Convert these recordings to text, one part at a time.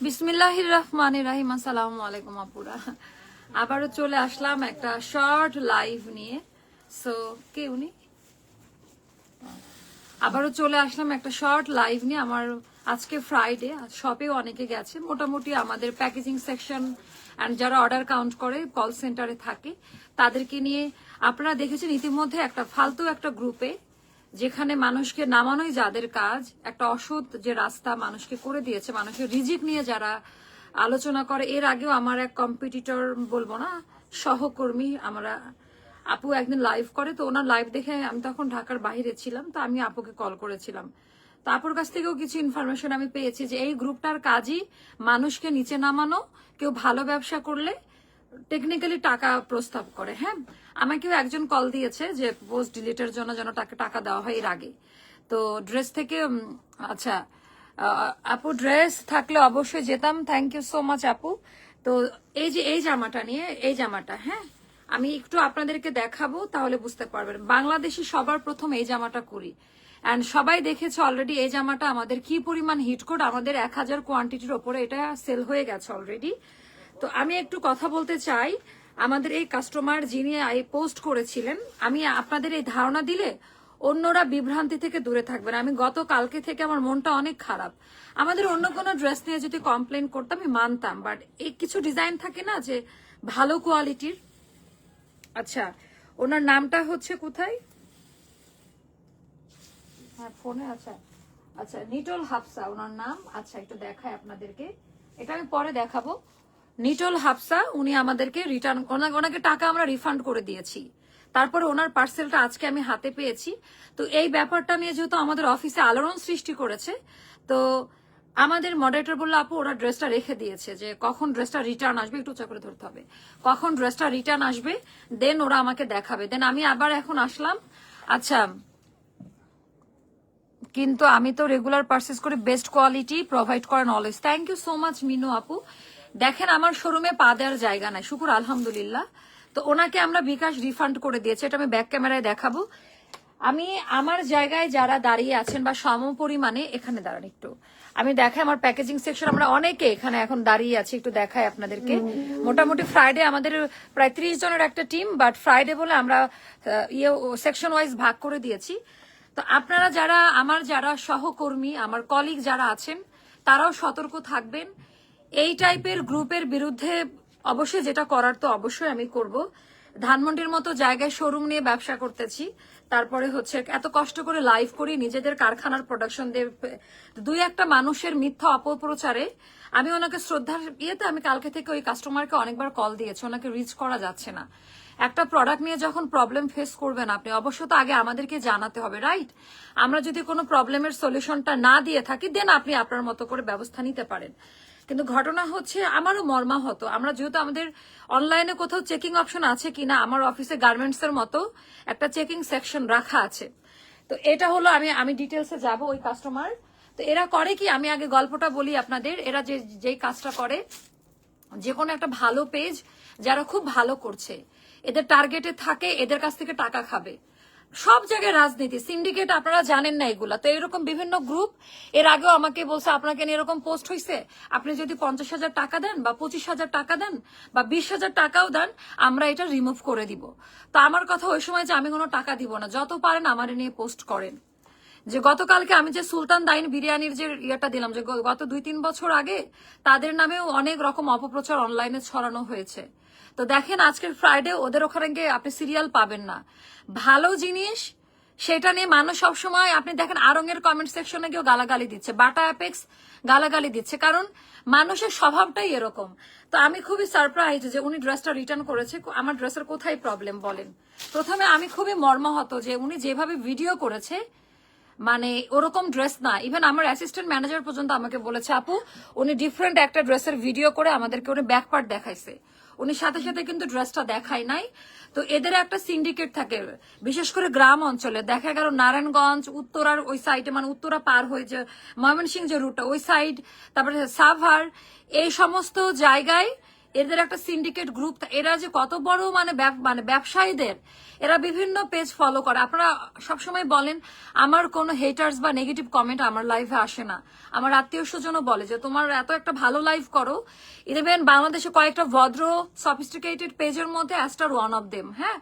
বিসমিল্লাহির রহমান রাহিম আসসালামু আলাইকুম আপুরা আবারও চলে আসলাম একটা শর্ট লাইভ নিয়ে। সো কে উনি? আবারও চলে আসলাম একটা শর্ট লাইভ নিয়ে। আমার আজকে ফ্রাইডে শপেও অনেকে গেছে। মোটামুটি আমাদের প্যাকেজিং সেকশন অ্যান্ড যারা অর্ডার কাউন্ট করে কল সেন্টারে থাকে, তাদেরকে নিয়ে আপনারা দেখেছেন ইতিমধ্যে একটা ফালতু একটা গ্রুপে যেখানে মানুষকে নামানোই যাদের কাজ, একটা অসৎ যে রাস্তা মানুষকে করে দিয়েছে, মানুষের রিজিক নিয়ে যারা আলোচনা করে। এর আগেও আমার এক কম্পিটিটর বলব না, সহকর্মী, আমরা আপু একদিন লাইভ করে, তো ওনার লাইভ দেখে আমি তখন ঢাকার বাইরে ছিলাম, তো আমি আপুকে কল করেছিলাম। তো আপুর কাছ থেকেও কিছু ইনফরমেশন আমি পেয়েছি যে, এই গ্রুপটার কাজই মানুষকে নিচে নামানো, কেউ ভালো ব্যবসা করলে টেকনিক্যালি টাকা প্রস্তাব করে হ্যাঁ? আমাকেও একজন কল দিয়েছে যে পোস্ট ডিলিটের জন্য যেন তাকে টাকা দেওয়া হয় এর আগে। তো ড্রেস থেকে আচ্ছা আপু ড্রেস থাকলে অবশ্যই যেতাম। থ্যাংক ইউ সো মাচ আপু। তো এই যে, এই জামাটা নিয়ে, এই জামাটা হ্যাঁ? আমি একটু আপনাদেরকে দেখাবো, তাহলে বুঝতে পারবেন। বাংলাদেশি সবার প্রথম এই জামাটা করি অ্যান্ড সবাই দেখেছে অলরেডি এই জামাটা আমাদের কি পরিমাণ হিট কোড আমাদের এক হাজার কোয়ান্টিটির ওপরে এটা সেল হয়ে গেছে অলরেডি তো আমি একটু কথা বলতে চাই, আমাদের এই কাস্টমার যিনি এই পোস্ট করেছিলেন, আমি আপনাদের এই ধারণা দিলে অন্যরা বিভ্রান্তি থেকে দূরে থাকবেন। আমি গত কালকে থেকে আমার মনটা অনেক খারাপ। আমাদের অন্য কোনো ড্রেস নিয়ে যদি কমপ্লেন করতাম, আমি মানতাম। বাট এই কিছু ডিজাইন থাকে না যে ভালো কোয়ালিটির আচ্ছা ওনার নামটা হচ্ছে কোথায়? হ্যাঁ ফোনে আচ্ছা আচ্ছা নিটল হাফসা, ওনার নাম? আচ্ছা একটু দেখায় আপনাদেরকে। এটা আমি পরে দেখাবো। নিটল হাফসা, উনি আমাদেরকে রিটার্ন ওনাকে টাকা আমরা রিফান্ড করে দিয়েছি। তারপরে ওনার পার্সেলটা আজকে আমি হাতে পেয়েছি। তো এই ব্যাপারটা নিয়ে যেহেতু আমাদের অফিসে আলোড়ন সৃষ্টি করেছে, তো আমাদের মডারেটর বলল, আপু, ওরা ড্রেসটা রেখে দিয়েছে যে কখন ড্রেসটা রিটার্ন আসবে, একটু উঁচা করে ধরতে হবে। কখন ড্রেসটা রিটার্ন আসবে দেন ওরা আমাকে দেখাবে। দেন আমি আবার এখন আসলাম। আচ্ছা কিন্তু আমি তো রেগুলার পার্সেস করে বেস্ট কোয়ালিটি প্রোভাইড করেন always thank you so much Minu আপু। দেখেন, আমার শোরুমে পা দেওয়ার জায়গা নাই। শুকুর, আলহামদুলিল্লাহ। তো ওনাকে আমরা বিকাশ রিফান্ড করে দিয়েছি। এটা আমি ব্যাক ক্যামেরায় দেখাবো। আমি আমার জায়গায় যারা দাঁড়িয়ে আছেন বা সম পরিমাণে এখানে দাঁড়ান একটু। আমি দেখাই আমার প্যাকেজিং সেকশন আমরা অনেকে এখানে এখন দাঁড়িয়ে আছি, একটু দেখাই আপনাদেরকে। মোটামুটি ফ্রাইডে আমাদের প্রায় ত্রিশ জনের একটা টিম বাট ফ্রাইডে বলে আমরা ইয়ে সেকশন ওয়াইজ ভাগ করে দিয়েছি। তো আপনারা যারা, আমার যারা সহকর্মী, আমার কলিগ যারা আছেন, তারাও সতর্ক থাকবেন। এই টাইপের গ্রুপের বিরুদ্ধে অবশ্যই যেটা করার তো অবশ্যই আমি করব। ধানমন্ডির মতো জায়গায় শোরুম নিয়ে ব্যবসা করতেছি। তারপরে হচ্ছে এত কষ্ট করে লাইভ করি, নিজেদের কারখানার প্রোডাকশন দিয়ে দুই একটা মানুষের মিথ্যা অপপ্রচারে আমি ওনাকে শ্রদ্ধার ইয়েতে আমি কালকে থেকে ওই কাস্টমারকে অনেকবার কল দিয়েছি, ওনাকে রিচ করা যাচ্ছে না। একটা প্রোডাক্ট নিয়ে যখন প্রবলেম ফেস করবেন আপনি, অবশ্য তো আগে আমাদেরকে জানাতে হবে রাইট আমরা যদি কোনো প্রবলেমের সলিউশনটা না দিয়ে থাকি দেন আপনি আপনার মতো করে ব্যবস্থা নিতে পারেন। কিন্তু ঘটনা হচ্ছে আমারও মর্মাহত। আমরা যেহেতু আমাদের অনলাইনে কোথাও চেকিং অপশন আছে কিনা, আমার অফিসে গার্মেন্টস এর মতো একটা চেকিং সেকশন রাখা আছে। তো এটা হলো আমি আমি ডিটেলসে যাব ওই কাস্টমার তো এরা করে কি, আমি আগে গল্পটা বলি আপনাদের। এরা যে, যেই কাজটা করে যে কোনো একটা ভালো পেজ যারা খুব ভালো করছে, এদের টার্গেটে থাকে, এদের কাছ থেকে টাকা খাবে। সব জায়গায় রাজনীতি সিন্ডিকেট আপনারা জানেন না এগুলা। তো এরকম বিভিন্ন গ্রুপ এর আগেও আমাকে বলছে, আপনাকে এরকম পোস্ট হয়েছে আপনি যদি পঞ্চাশ হাজার টাকা দেন বা পঁচিশ হাজার টাকা দেন বা বিশ হাজার টাকাও দেন, আমরা এটা রিমুভ করে দিব। তো আমার কথা ওই সময় যে আমি কোনো টাকা দিব না, যত পারেন আমার নিয়ে পোস্ট করেন। যে গতকালকে আমি যে সুলতান দাইন বিরিয়ানির যে ইয়েটা দিলাম, যে গত দুই তিন বছর আগে, তাদের নামেও অনেক রকম অপপ্রচার অনলাইনে ছড়ানো হয়েছে। তো দেখেন আজকের ফ্রাইডে ওদের ওখানে গিয়ে আপনি সিরিয়াল পাবেন না। ভালো জিনিস, সেটা নিয়ে মানুষ সবসময়, আপনি দেখেন আরঙের কমেন্ট সেকশনে গিয়েও গালাগালি দিচ্ছে। বাটা অ্যাপেক্স গালাগালি দিচ্ছে। কারণ মানুষের স্বভাবটাই এরকম। তো আমি খুবই সারপ্রাইজ যে উনি ড্রেসটা রিটার্ন করেছে। আমার ড্রেসের কোথায় প্রবলেম বলেন? প্রথমে আমি খুবই মর্মাহত যে উনি যেভাবে ভিডিও করেছে মানে ওরকম ড্রেস না। ইভেন আমার অ্যাসিস্ট্যান্ট ম্যানেজার পর্যন্ত আমাকে বলেছে, আপু, উনি ডিফারেন্ট একটা ড্রেসের ভিডিও করে আমাদেরকে উনি ব্যাক পার্ট দেখাইছে। উনি সাথে সাথে কিন্তু ড্রেসটা দেখায় নাই। তো এদের একটা সিন্ডিকেট থাকে, বিশেষ করে গ্রাম অঞ্চলে। দেখা গেল নারায়ণগঞ্জ, উত্তরার ওই সাইডে মানে উত্তরা পার হয়ে যে ময়মনসিংহ যে রুটটা ওই সাইড তারপরে সাভার, এই সমস্ত জায়গায় এদের একটা সিন্ডিকেট গ্রুপ এরা যে কত বড় মানে মানে ব্যবসায়ীদের, এরা বিভিন্ন পেজ ফলো করে। আপনারা সবসময় বলেন, আমার কোনো হেটার্স বা নেগেটিভ কমেন্ট আমার লাইফে আসে না। আমার আত্মীয় স্বজনও বলে যে, তোমার এত একটা ভালো লাইফ করো। ইভেন বাংলাদেশে কয়েকটা ভদ্র সফিস্টিকেটেড পেজের মধ্যে অ্যাস্টার ওয়ান অফ দেম হ্যাঁ?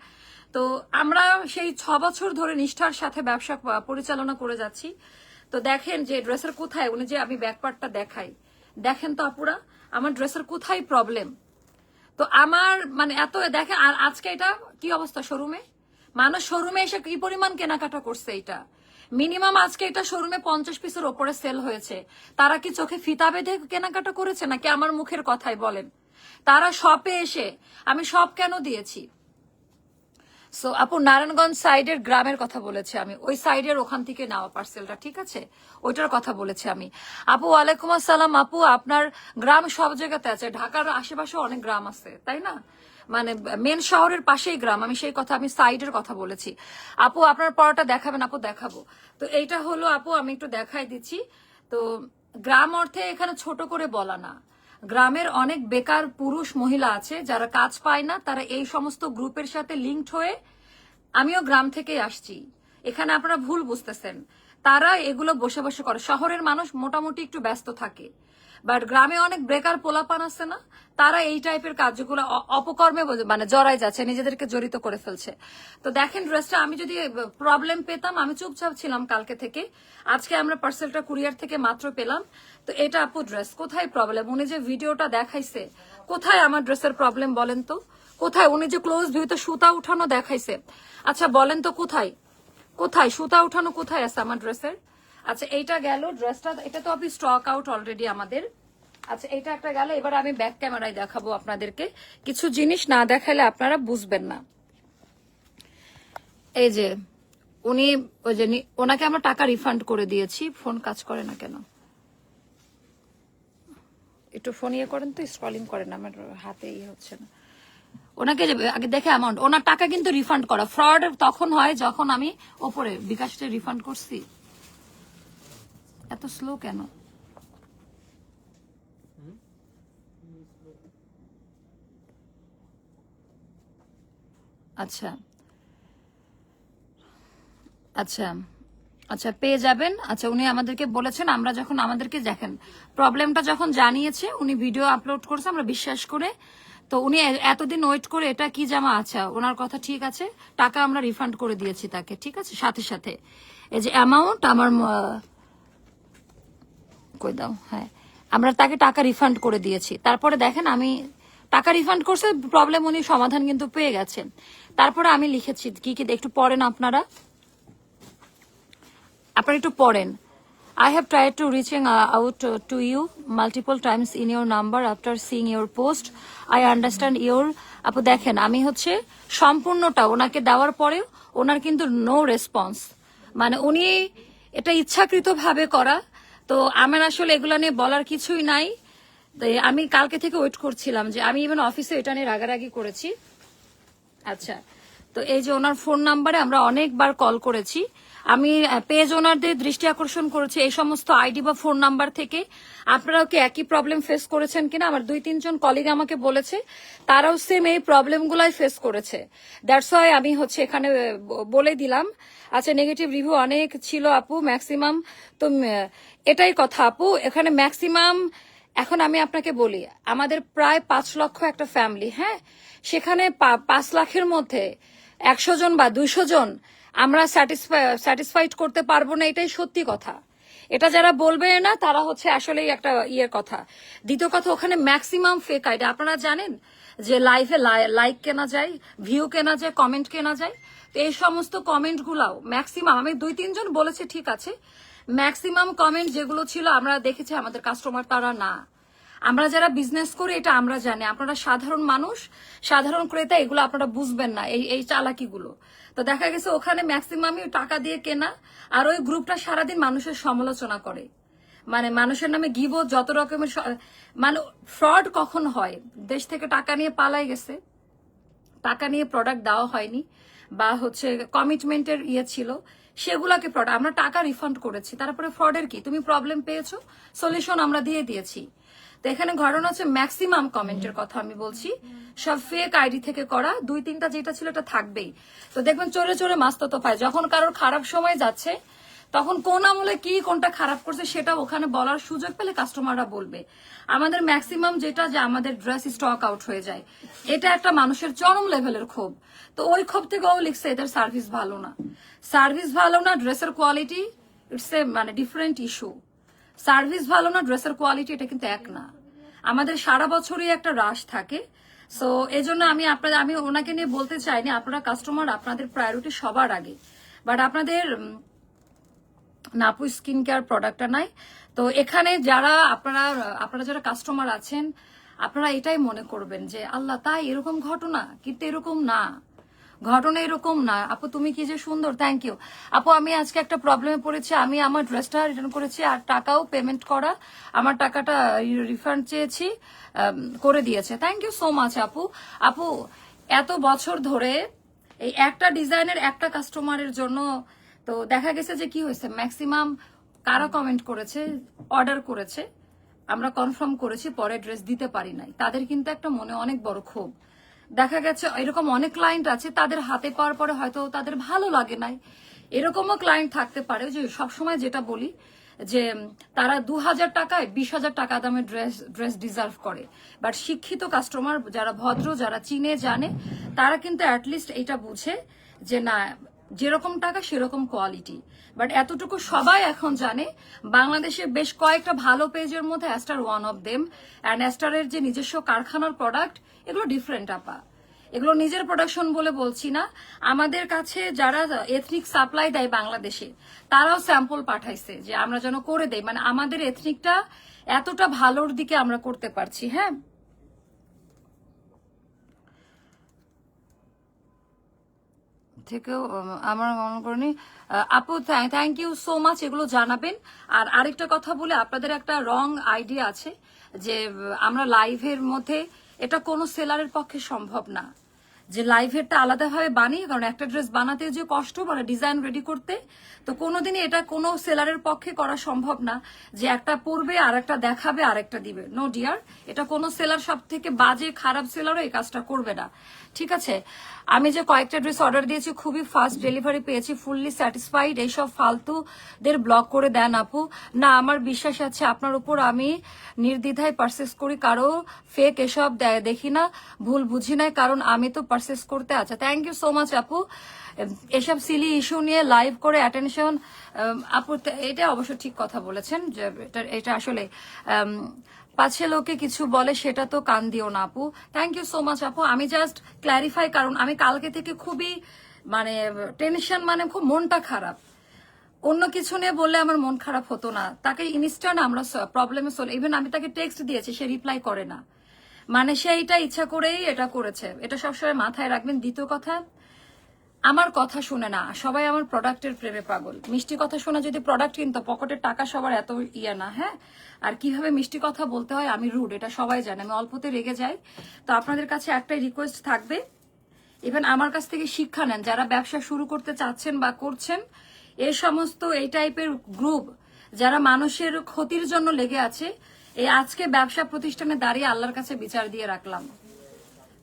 তো আমরা সেই ছ বছর ধরে নিষ্ঠার সাথে ব্যবসা পরিচালনা করে যাচ্ছি। তো দেখেন যে ড্রেসের কোথায়, উনি যে আমি ব্যাকপার্টটা দেখাই। দেখেন তো আপুরা আমার ড্রেসের কোথায় প্রবলেম তো আমার মানে এত, দেখে, আর আজকে এটা কি অবস্থা শোরুমে মানুষ শোরুমে এসে কি পরিমাণ কেনাকাটা করছে এটা? মিনিমাম আজকে এটা শোরুমে পঞ্চাশ পিসের ওপরে সেল হয়েছে। তারা কি চোখে ফিতা বেঁধে কেনাকাটা করেছে? নাকি আমার মুখের কথাই বলেন? তারা শপে এসে, আমি সব কেন দিয়েছি? সো আপু, নারায়ণগঞ্জ সাইডের গ্রামের কথা বলেছি আমি। ওই সাইডের ওখান থেকে নেওয়া পার্সেলটা, ঠিক আছে? ওইটার কথা বলেছি আমি। আপু, ওয়ালাইকুম আসসালাম। আপু, আপনার গ্রাম সব জায়গাতে আছে। ঢাকার আশেপাশে অনেক গ্রাম আছে, তাই না? মানে মেন শহরের পাশেই গ্রাম। আমি সেই কথা, আমি সাইডের কথা বলেছি। আপু, আপনার পড়াটা দেখাবেন, আপু, দেখাবো। তো এইটা হলো, আপু, আমি একটু দেখাই দিচ্ছি। তো, গ্রাম অর্থে এখানে ছোট করে বলা না। গ্রামের অনেক বেকার পুরুষ মহিলা আছে, যারা কাজ পায় না, তারা এই সমস্ত গ্রুপের সাথে লিঙ্কড হয়ে আমিও গ্রাম থেকেই আসছি। এখানে আপনারা ভুল বুঝতেছেন। তারা এগুলো বসে বসে করে। শহরের মানুষ মোটামুটি একটু ব্যস্ত থাকে। বাট গ্রামে অনেক ব্রেকার পোলাপান আছে না? তারা এই টাইপের কাজগুলো অপকর্মে মানে জড়াই যাচ্ছে, নিজেদেরকে জড়িত করে ফেলছে। তো দেখেন ড্রেসটা, আমি যদি প্রবলেম পেতাম, আমি চুপচাপ ছিলাম কালকে থেকে। আজকে আমরা পার্সেলটা কুরিয়ার থেকে মাত্র পেলাম। তো এটা আপু ড্রেস কোথায় প্রবলেম উনি যে ভিডিওটা দেখাইছে, কোথায় আমার ড্রেসের প্রবলেম বলেন তো? কোথায়? উনি যে ক্লোজ ভিউতে সুতা উঠানো দেখাইছে। আচ্ছা বলেন তো কোথায়? কোথায়? সুতা উঠানো কোথায় আছে আমার ড্রেসের? আচ্ছা এইটা গেল, ড্রেসটা, এটা তো আপনি স্টক আউট অলরেডি আমাদের। আচ্ছা এটা একটা গেল, এবার আমি ব্যাক ক্যামেরায় দেখাবো আপনাদেরকে। কিছু জিনিস না দেখালে আপনারা বুঝবেন না। এই যে, উনি, ওই যে ওনাকে আমরা টাকা রিফান্ড করে দিয়েছি। ফোন কাজ করে না কেন? একটু ফোন ইয়ে করেন তো স্ক্রলিং করেন, আমার হাতে ইয়ে হচ্ছে না। ওনাকে আগে দেখে অ্যামাউন্ট ওনার টাকা কিন্তু রিফান্ড করা। ফ্রড তখন হয় যখন আমি ওপরে বিকাশটা রিফান্ড করছি। এত স্লো কেন? আচ্ছা। আচ্ছা। আচ্ছা পেয়ে যাবেন। আচ্ছা উনি আমাদেরকে বলেছেন, আমরা যখন আমাদেরকে দেখেন। প্রবলেমটা যখন জানিয়েছে, উনি ভিডিও আপলোড করেছে, আমরা বিশ্বাস করে তো উনি এতদিন ওয়েট করে, এটা কি জামা? আচ্ছা ওনার কথা ঠিক আছে, টাকা আমরা রিফান্ড করে দিয়েছি তাকে, ঠিক আছে? সাথে সাথে। এই যে অ্যামাউন্ট আমার কই দাও হ্যাঁ। আমরা তাকে টাকা রিফান্ড করে দিয়েছি। তারপরে দেখেন আমি টাকা রিফান্ড করছে প্রবলেম উনি সমাধান কিন্তু পেয়ে গেছেন। তারপরে আমি লিখেছি, কি কি একটু পড়েন আপনারা। আপনারা একটু পড়েন। I have tried to reaching out to you multiple times in your number after seeing your post I understand your আপু দেখেন, আমি হচ্ছে সম্পূর্ণটা ওনাকে দেওয়ার পরেও ওনার কিন্তু নো রেসপন্স মানে উনি এটা ইচ্ছাকৃতভাবে করা, তো আমার আসলে এগুলা নিয়ে বলার কিছুই নাই। আমি কালকে থেকে ওয়েট করছিলাম যে আমি ইভেন অফিসে এটা নিয়ে রাগারাগি করেছি। আচ্ছা তো এই যে ওনার ফোন নাম্বারে আমরা অনেকবার কল করেছি। আমি পেজ ওনারদের দৃষ্টি আকর্ষণ করেছি এই সমস্ত আইডি বা ফোন নাম্বার থেকে। আপনারাও কি একই প্রবলেম ফেস করেছেন কিনা? আমার দুই, তিনজন কলিগ আমাকে বলেছে, তারাও সেম এই প্রবলেমগুলাই ফেস করেছে। দ্যাটস ওয়াই আমি হচ্ছে এখানে বলে দিলাম। আচ্ছা নেগেটিভ রিভিউ অনেক ছিল আপু ম্যাক্সিমাম তো এটাই কথা আপু, এখানে ম্যাক্সিমাম এখন আমি আপনাকে বলি, আমাদের প্রায় পাঁচ লক্ষ একটা ফ্যামিলি হ্যাঁ? সেখানে পাঁচ লাখের মধ্যে একশো জন বা দুইশো জন আমরা স্যাটিসফাইড করতে পারব না, এটাই সত্যি কথা। এটা যারা বলবে না, তারা হচ্ছে আসলেই একটা ইয়ের কথা। দ্বিতীয় কথা, ওখানে ম্যাক্সিমাম ফেক আইডি আপনারা জানেন যে লাইভে লাইক কেনা যায় ভিউ কেনা যায় কমেন্ট কেনা যায়? তো এই সমস্ত কমেন্ট গুলাও ম্যাক্সিমাম আমি দুই, তিনজন বলেছে, ঠিক আছে? ম্যাক্সিমাম কমেন্ট যেগুলো ছিল, আমরা দেখেছি আমাদের কাস্টমার তারা না। আমরা যারা বিজনেস করি, এটা আমরা জানি। আপনারা সাধারণ মানুষ, সাধারণ ক্রেতা, এগুলো আপনারা বুঝবেন না, এই এই চালাকিগুলো। তো দেখা গেছে ওখানে ম্যাক্সিমামই টাকা দিয়ে কেনা, আর ওই গ্রুপটা সারাদিন মানুষের সমালোচনা করে। মানে মানুষের নামে গিব যত রকমের মানে ফ্রড কখন হয়? দেশ থেকে টাকা নিয়ে পালাই গেছে। টাকা নিয়ে প্রোডাক্ট দেওয়া হয়নি, বা হচ্ছে কমিটমেন্টের ইয়ে ছিল, সেগুলাকে প্রোডাক্ট আমরা টাকা রিফান্ড করেছি। তারপরে ফ্রডের কি? তুমি প্রবলেম পেয়েছ সলিউশন আমরা দিয়ে দিয়েছি। তো এখানে ঘটনা হচ্ছে ম্যাক্সিমাম কমেন্টের কথা আমি বলছি। সব ফেক আইডি থেকে করা, দুই তিনটা যেটা ছিল এটা থাকবেই। তো দেখবেন চোরে চোরে মাস্ত তো পায়। যখন কারোর খারাপ সময় যাচ্ছে, তখন কোন আমলে কি কোনটা খারাপ করছে সেটা ওখানে বলার সুযোগ পেলে কাস্টমাররা বলবে। আমাদের ম্যাক্সিমাম যেটা যে আমাদের ড্রেস স্টক আউট হয়ে যায়, এটা একটা মানুষের চরম লেভেলের ক্ষোভ। তো ওই ক্ষোভ থেকে ও লিখছে এদের সার্ভিস ভালো না। সার্ভিস ভালো না ড্রেসের কোয়ালিটি ইটস এ মানে ডিফারেন্ট ইস্যু সার্ভিস ভালো না, ড্রেসের কোয়ালিটি এটা কিন্তু এক না। আমাদের সারা বছরই একটা রাশ থাকে। সো এই জন্য আমি আপনাদের, আমি ওনাকে নিয়ে বলতে চাইনি, আপনারা কাস্টমার আপনাদের প্রায়োরিটি সবার আগে। বাট আপনাদের নাপু স্কিন কেয়ার প্রোডাক্টটা নাই। তো এখানে যারা, আপনারা আপনারা যারা কাস্টমার আছেন, আপনারা এটাই মনে করবেন যে, আল্লাহ, তাই এরকম ঘটনা, কিন্তু এরকম না। ঘটনা এরকম না। আপু, তুমি কি যে সুন্দর থ্যাংক ইউ আপু, আমি আজকে একটা প্রবলেমে পড়েছি। আমি আমার ড্রেসটা রিটার্ন করেছি আর টাকাও পেমেন্ট করা, আমার টাকাটা রিফান্ড চেয়েছি করে দিয়েছে। থ্যাংক ইউ সো মাচ আপু। আপু, এত বছর ধরে এই একটা ডিজাইনের একটা কাস্টমারের জন্য তো দেখা গেছে যে কি হয়েছে? ম্যাক্সিমাম কারা কমেন্ট করেছে? অর্ডার করেছে। আমরা কনফার্ম করেছি, পরে ড্রেস দিতে পারি নাই। তাদের কিন্তু একটা মনে অনেক বড় ক্ষোভ। দেখা গেছে এরকম অনেক ক্লায়েন্ট আছে, তাদের হাতে পাওয়ার পরে হয়তো তাদের ভালো লাগে নাই। এরকমও ক্লায়েন্ট থাকতে পারে যে সবসময় যেটা বলি যে, তারা দু হাজার টাকায় বিশ হাজার টাকা দামের ড্রেস ড্রেস ডিজার্ভ করে। বাট শিক্ষিত কাস্টমার যারা ভদ্র, যারা চিনে, জানে, তারা কিন্তু অ্যাটলিস্ট এটা বুঝে যে না, যেরকম টাকা সেরকম কোয়ালিটি বাট এতটুকু সবাই এখন জানে বাংলাদেশে বেশ কয়েকটা ভালো পেজের মধ্যে Aster one of them and অ্যাস্টারের যে নিজস্ব কারখানার প্রোডাক্ট এগুলো ডিফারেন্ট আপা। এগুলো নিজের প্রোডাকশন বলে বলছি না। আমাদের কাছে যারা এথনিক সাপ্লাই দেয় বাংলাদেশে, তারাও স্যাম্পল পাঠাইছে যে আমরা যেন করে দেই। মানে আমাদের এথনিকটা এতটা ভালোর দিকে আমরা করতে পারছি হ্যাঁ? থেকেও আমার মনে করিনি। আপু থ্যাংক ইউ সো মাচ এগুলো জানাবেন। আর আরেকটা কথা বলে আপনাদের একটা রং আইডিয়া আছে, যে আমরা লাইভের মধ্যে এটা কোনো সেলারের পক্ষে সম্ভব না। যে লাইভেরটা আলাদাভাবে বানিয়ে, কারণ একটা ড্রেস বানাতে যে কষ্ট মানে ডিজাইন রেডি করতে, তো কোনোদিনই এটা কোনো সেলারের পক্ষে করা সম্ভব না, যে একটা পরবে আর একটা দেখাবে আর একটা দিবে। নো ডিয়ার এটা কোনো সেলার সব থেকে বাজে, খারাপ সেলারও এই কাজটা করবে না। ঠিক আছে? আমি যে কয়েকটা ড্রেস অর্ডার দিয়েছি, খুবই ফাস্ট ডেলিভারি পেয়েছি ফুললি স্যাটিসফাইড এইসব ফালতুদের ব্লক করে দেন আপু। না, আমার বিশ্বাস আছে আপনার উপর আমি নির্দ্বিধায় পারচেস করি, কারও ফেক এসব দেখি না, ভুল বুঝি নাই, কারণ আমি তো পারচেস করতে আছে থ্যাংক ইউ সো মাচ আপু। এসব সিলি ইস্যু নিয়ে লাইভ করে অ্যাটেনশন আপু এটা অবশ্য ঠিক কথা বলেছেন যে এটা- এটা আসলে পাছে লোকে কিছু বলে সেটা তো কান দিও না, আপু। থ্যাংক ইউ সো মাচ আপু। আমি জাস্ট ক্ল্যারিফাই কারণ আমি কালকে থেকে খুবই মানে টেনশন মানে খুব মনটা খারাপ। অন্য কিছু নিয়ে বললে আমার মন খারাপ হতো না। তাকে ইনস্ট্যান্ট আমরা প্রবলেমে সলে ইভেন আমি তাকে টেক্সট দিয়েছি, সে রিপ্লাই করে না। মানে সে এটা ইচ্ছা করেই এটা করেছে। এটা সবসময় মাথায় রাখবেন। দ্বিতীয় কথা আমার কথা শুনে না, সবাই আমার প্রোডাক্টের প্রেমে পাগল। মিষ্টি কথা শোনা যদি প্রোডাক্ট কিনতো পকেটের টাকা সবার এত ইয়ে না হ্যাঁ? আর কীভাবে মিষ্টি কথা বলতে হয়, আমি রুড এটা সবাই জানে। আমি অল্পতে রেগে যাই। তো আপনাদের কাছে একটাই রিকোয়েস্ট থাকবে ইভেন আমার কাছ থেকে শিক্ষা নেন। যারা ব্যবসা শুরু করতে চাচ্ছেন বা করছেন এই সমস্ত এই টাইপের গ্রুপ যারা মানুষের ক্ষতির জন্য লেগে আছে, এই আজকে ব্যবসা প্রতিষ্ঠানে দাঁড়িয়ে আল্লাহর কাছে বিচার দিয়ে রাখলাম।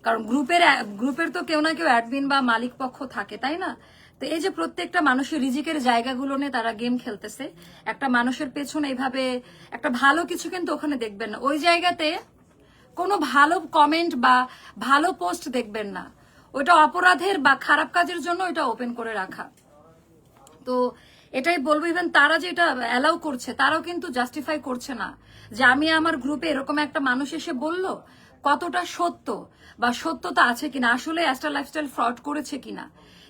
কারণ গ্রুপের গ্রুপের তো কেউ না কেউ অ্যাডমিন বা মালিক পক্ষ থাকে, তাই না? তো এই যে প্রত্যেকটা মানুষের রিজিকের জায়গাগুলো নিয়ে তারা গেম খেলতেছে, একটা মানুষের পেছনে এইভাবে, একটা ভালো কিছু কিন্তু ওখানে দেখবেন না। ওই জায়গাতে কোনো ভালো কমেন্ট বা ভালো পোস্ট দেখবেন না। ওইটা অপরাধের বা খারাপ কাজের জন্য ওইটা ওপেন করে রাখা। তো এটাই বলব ইভেন তারা যেটা অ্যালাউ করছে, তারাও কিন্তু জাস্টিফাই করছে না। যে আমি আমার গ্রুপে এরকম একটা মানুষ এসে বলল কতটা সত্য বা সত্যতা আছে কিনা, আসলে অ্যাস্ট্রা লাইফস্টাইল ফ্রড করেছে কিনা,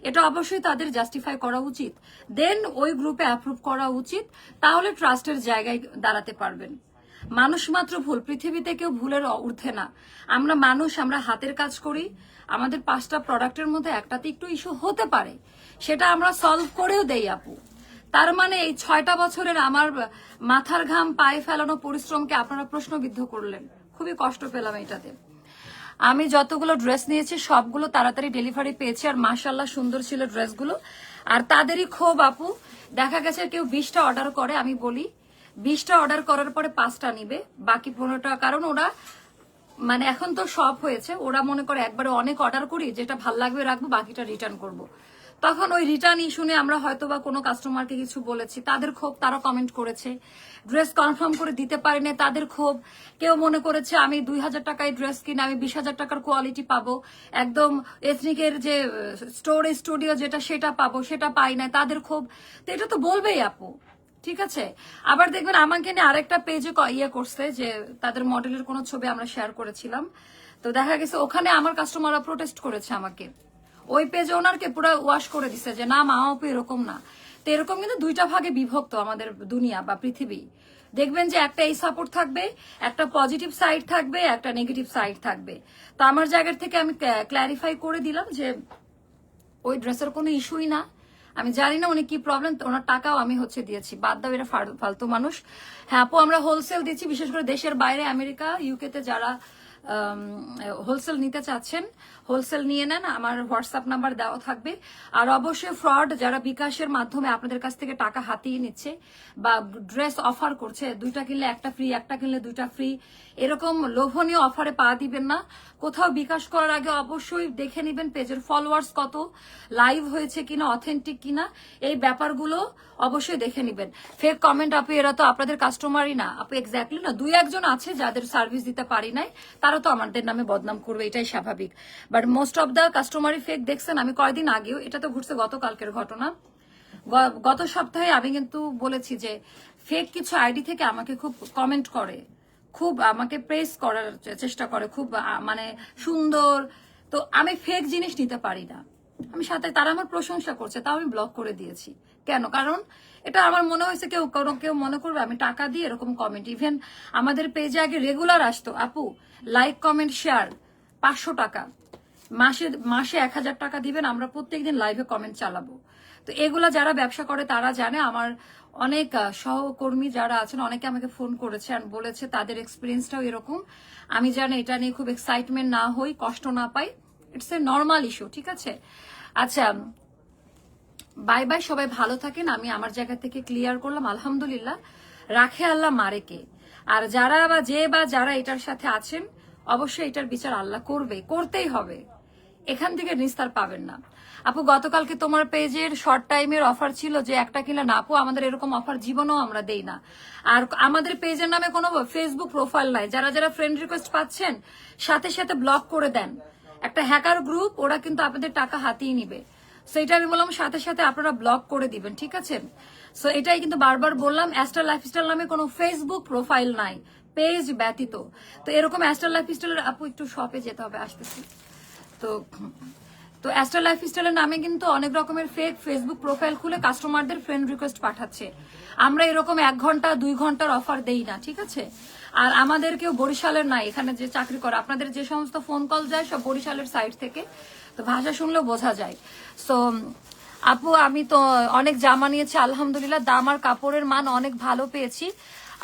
এটা অবশ্যই তাদের জাস্টিফাই করা উচিত। দেন ওই গ্রুপে অ্যাপ্রুভ করা উচিত, তাহলে ট্রাস্টের জায়গায় দাঁড়াতে পারবেন। মানুষ মাত্র ভুল, পৃথিবীতে কেউ ভুলের ঊর্ধ্বে না। আমরা মানুষ, আমরা হাতের কাজ করি, আমাদের পাঁচটা প্রোডাক্টের মধ্যে একটাতে একটু ইস্যু হতে পারে, সেটা আমরা সলভ করেও দেই আপু। তার মানে এই ছয়টা বছরের আমার মাথার ঘাম, পায়ে ফেলানো পরিশ্রমকে আপনারা প্রশ্নবিদ্ধ করলেন। খুবই কষ্ট পেলাম এটাতে আমি যতগুলো ড্রেস নিয়েছি, সবগুলো তাড়াতাড়ি ডেলিভারি পেয়েছি আর মাসাল্লাহ সুন্দর ছিল ড্রেসগুলো। আর তাদেরই ক্ষোভ আপু, দেখা গেছে কেউ বিশটা অর্ডার করে, আমি বলি, বিশটা অর্ডার করার পরে পাঁচটা নিবে, বাকি পনেরোটা, কারণ ওরা মানে এখন তো সব হয়েছে, ওরা মনে করে একবারে অনেক অর্ডার করি, যেটা ভালো লাগবে রাখব, বাকিটা রিটার্ন করব। তখন ওই রিটার্ন ইস্যু নিয়ে আমরা হয়তো বা কোনো কাস্টমারকে কিছু বলেছি। তাদের ক্ষোভ তারা কমেন্ট করেছে। ড্রেস কনফার্ম করে দিতে পারেনি, তাদের ক্ষোভ। কেউ মনে করেছে, আমি দুই হাজার টাকায় ড্রেস কিনে, আমি বিশ হাজার টাকার কোয়ালিটি পাবো। একদম এথনিকের যে স্টোর স্টুডিও যেটা, সেটা পাবো, সেটা পাই না তাদের ক্ষোভ। তো এটা তো বলবেই আপু, ঠিক আছে? আবার দেখবেন আমাকে নিয়ে আরেকটা পেজে ইয়ে করছে যে, তাদের মডেলের কোনো ছবি আমরা শেয়ার করেছিলাম। তো দেখা গেছে ওখানে আমার কাস্টমাররা প্রোটেস্ট করেছে আমাকে। ওই পেজে ওনারকে পুরো ওয়াশ করে দিছে যে, না মা আপু এরকম না। তো এরকম কিন্তু দুইটা ভাগে বিভক্ত আমাদের দুনিয়া বা পৃথিবী। দেখবেন যে একটা এই সাপোর্ট থাকবে, একটা পজিটিভ সাইড থাকবে, একটা নেগেটিভ সাইড থাকবে। তো আমার জায়গার থেকে আমি ক্ল্যারিফাই করে দিলাম যে, ওই ড্রেসের কোনো ইস্যুই না। আমি জানি না উনি কি প্রবলেম ওনার টাকাও আমি হচ্ছে দিয়েছি। বাদ দাও, এরা ফালতু মানুষ। হ্যাঁ আপু, আমরা হোলসেল দিচ্ছি, বিশেষ করে দেশের বাইরে, আমেরিকা ইউকেতে যারা হোলসেল নিতে চাচ্ছেন হোলসেল নিয়ে নেন, আমার হোয়াটসঅ্যাপ নাম্বার দেওয়া থাকবে। আর অবশ্যই ফ্রড যারা বিকাশের মাধ্যমে আপনাদের কাছ থেকে টাকা হাতিয়ে নিচ্ছে বা ড্রেস অফার করছে, দুইটা কিনলে একটা ফ্রি একটা কিনলে দুইটা ফ্রি এরকম লোভনীয় অফারে পা দিবেন না। কোথাও বিকাশ করার আগে অবশ্যই দেখে নেবেন পেজের ফলোয়ার্স কত লাইভ হয়েছে কিনা অথেন্টিক কিনা, এই ব্যাপারগুলো অবশ্যই দেখে নেবেন। ফেক কমেন্ট আপু, এরা তো আপনাদের কাস্টমারই না। আপু এক্স্যাক্টলি না, দুই একজন আছে যাদের সার্ভিস দিতে পারি নাই, তারা তো আমাদের নামে বদনাম করবে, এটাই স্বাভাবিক। বাট মোস্ট অফ দ্য কাস্টমারি ফেক দেখছেন, আমি কয়দিন আগেও, এটা তো ঘুরছে গতকালকের ঘটনা। গত সপ্তাহে আমি কিন্তু বলেছি যে ফেক কিছু আইডি থেকে আমাকে খুব কমেন্ট করে, খুব আমাকে প্রেস করার চেষ্টা করে, খুব মানে সুন্দর। তো আমি ফেক জিনিস নিতে পারি না। আমি সাথে, তারা আমার প্রশংসা করছে, তাও আমি ব্লক করে দিয়েছি। কেন? কারণ এটা আমার মনে হয়েছে কেউ, কোনো কেউ মনে করবে, আমি টাকা দিয়ে এরকম কমেন্ট ইভেন আমাদের পেজে আগে রেগুলার আসতো। আপু লাইক কমেন্ট শেয়ার পাঁচশো টাকা। মাসে মাসে এক হাজার টাকা দিবেন, আমরা প্রত্যেকদিন লাইভে কমেন্ট চালাবো। তো এগুলা যারা ব্যবসা করে, তারা জানে আমার অনেক সহকর্মী যারা আছেন, অনেকে আমাকে ফোন করেছে আর বলেছে, তাদের এক্সপিরিয়েন্সটাও এরকম। আমি জানি এটা নিয়ে খুব এক্সাইটমেন্ট না হই, কষ্ট না পাই। ইটস এ নর্মাল ইস্যু ঠিক আছে? আচ্ছা বাই বাই সবাই ভালো থাকেন। আমি আমার জায়গা থেকে ক্লিয়ার করলাম। আলহামদুলিল্লাহ। রাখে আল্লাহ মারেকে আর যারা বা যে বা যারা এটার সাথে আছেন, অবশ্যই এটার বিচার আল্লাহ করবে। করতেই হবে। এখান থেকে নিস্তার পাবেন না। আপু, গতকালকে তোমার পেজের শর্ট টাইমের অফার ছিল যে একটা কিনা না, আপু, আমাদের এরকম অফার জীবনেও আমরা দেই না। আর আমাদের পেজের নামে কোনো ফেসবুক প্রোফাইল নাই। যারা যারা ফ্রেন্ড রিকোয়েস্ট পাচ্ছেন, সাথে সাথে ব্লক করে দেন। একটা হ্যাকার গ্রুপ ওরা কিন্তু আপনাদের টাকা হাতিয়ে নিবে। সেইটা আমি বললাম, সাথে সাথে আপনারা ব্লক করে দিবেন, ঠিক আছে? সো এটাই কিন্তু বারবার বললাম অ্যাস্টার লাইফস্টাইল নামে কোনো ফেসবুক প্রোফাইল নাই পেজ ব্যতীত। তো এরকম অ্যাস্টার লাইফস্টাইলের আপু একটু শপে যেতে হবে, আসতেছি। তো তো অ্যাস্ট্রা লাইফ স্টাইলের নামে কিন্তু অনেক রকমের ফেক ফেসবুক প্রোফাইল খুলে কাস্টমারদের ফ্রেন্ড রিকোয়েস্ট পাঠাচ্ছে। আমরা এরকম এক ঘণ্টা, দুই ঘণ্টার অফার দেই না, ঠিক আছে? আর আমাদের কেউ বরিশালের নাই এখানে যে চাকরি করে, আপনাদের যে সমস্ত ফোন কল যায় সব বরিশালের সাইড থেকে। তো ভাষা শুনলেও বোঝা যায়। সো আপু, আমি তো অনেক জামা নিয়েছি আলহামদুলিল্লাহ, দাম আর কাপড়ের মান অনেক ভালো পেয়েছি।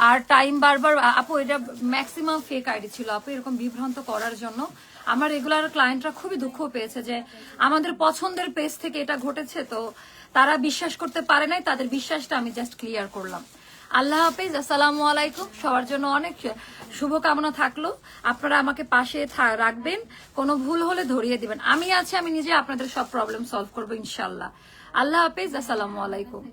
আর টাইম বারবার আপু, এটা ম্যাক্সিমাম ফেক আইডি ছিল। আপু, এরকম বিভ্রান্ত করার জন্য আমার রেগুলার ক্লায়েন্টরা খুবই দুঃখ পেয়েছে যে আমাদের পছন্দের পেজ থেকে এটা ঘটেছে। তো তারা বিশ্বাস করতে পারে নাই, তাদের বিশ্বাসটা আমি জাস্ট ক্লিয়ার করলাম। আল্লাহ হাফিজ, আসসালামু আলাইকুম। সবার জন্য অনেক শুভকামনা থাকল। আপনারা আমাকে পাশে রাখবেন, কোনো ভুল হলে ধরিয়ে দিবেন। আমি আছি, আমি নিজে আপনাদের সব প্রবলেম সলভ করব ইনশাল্লাহ আল্লাহ হাফিজ, আসসালামু আলাইকুম।